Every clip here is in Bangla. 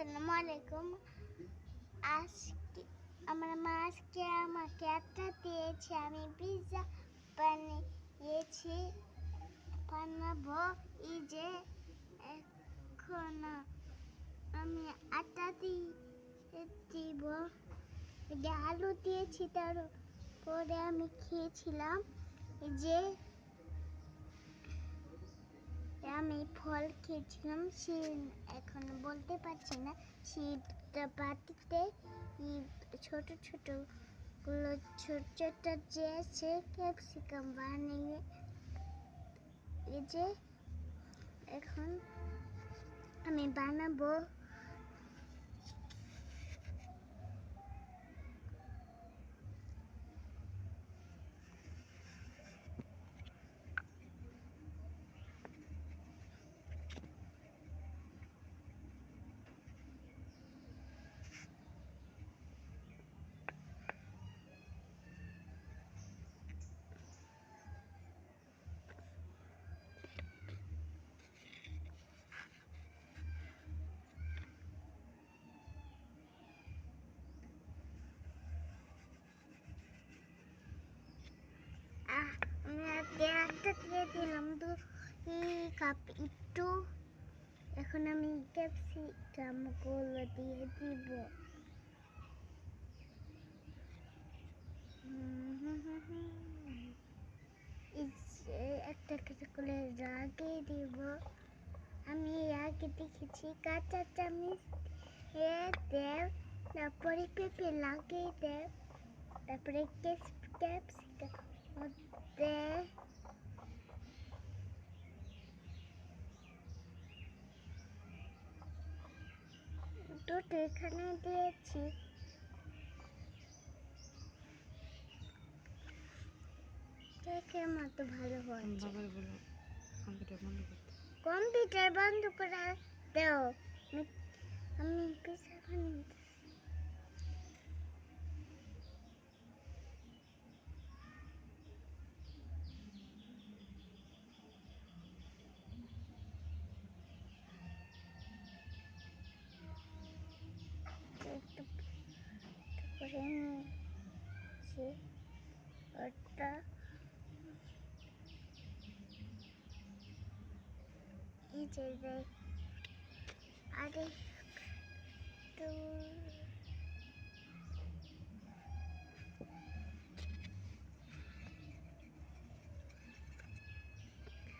আসসালামু আলাইকুম। আজকে আমার মা আজকে আমাকে একটা দিয়েছে, আমি পিৎজা বানিয়েছি। বানাবো। এই যে এখন আমি আটা দিয়ে দিব। আলু দিয়েছি, তার পরে আমি খেয়েছিলাম। যে আমি ফল খেয়েছিলাম, সে এখন বলতে পারছি না। সেটা বাটিতে ছোট ছোটগুলো, ছোট ছোট যে আছে, ক্যাপসিকাম বানিয়ে এই যে এখন আমি বানাবো আহ, আমি আগে একটা দিয়ে দিলাম। কাপ একটু এখন আমি দিয়ে দিব। একটা কিছু করে লাগিয়ে দিব। আমি আগে দেখেছি কাঁচা চামিচ দেব তারপরে পেঁপে লাগিয়ে দেব তারপরে ক্যাপসিকাম মধ্যে দুটো এখানে দিয়েছি। আমার তো ভালো হয়েছে। কম্পিউটার বন্ধ করতে। কম্পিউটার বন্ধ করে দাও। আমি আমি পিসা বানিয়ে একটু করে নিয়েছি ওটা এই যে আরে একটু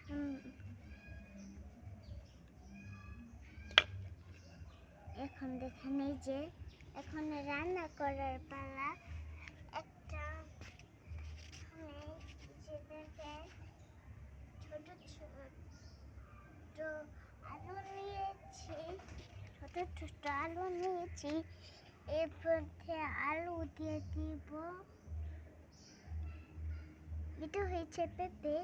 হুম। এখন দেখেন নেই যে এখন রান্না করার পালা একটা আমি যে ছোট ছোট আলু নিয়েছি, ছোট ছোট আলু নিয়েছি। এর মধ্যে আলু দিয়ে দিব। এটা হয়েছে পেঁপে।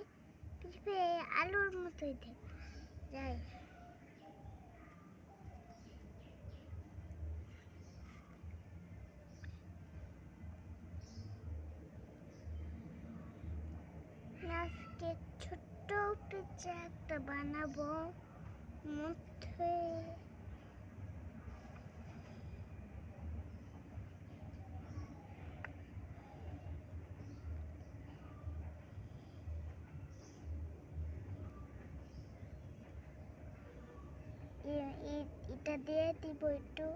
পেঁপে আলুর মতোই দেখ যাই আজকে ছোট্ট পিৎজা একটা বানাবো। মধ্যে এটা দিয়ে দিব একটু।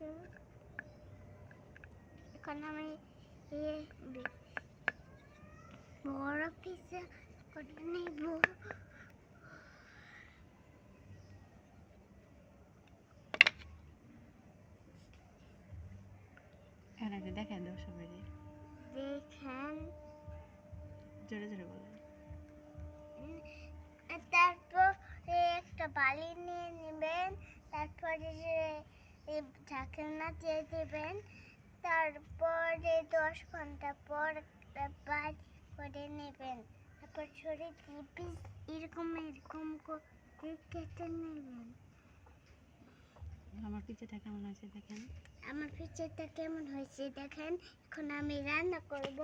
গেছে। এখন আমি বি- বড় করে নেব। দাও সবাই দেখেন। জোরে জোরে বলো। তারপর একটা বালি নিয়ে নেবেন। তারপরে ঢাকনা দিয়ে দেবেন। তারপরে দশ ঘণ্টা পর একটা করে নেবেন। তারপর দিয়ে পিস এরকম এরকম করে কেটে নেবেন। আমার পিঠাটা কেমন হয়েছে দেখেন? আমার পিঠাটা কেমন হয়েছে দেখেন। এখন আমি রান্না করব।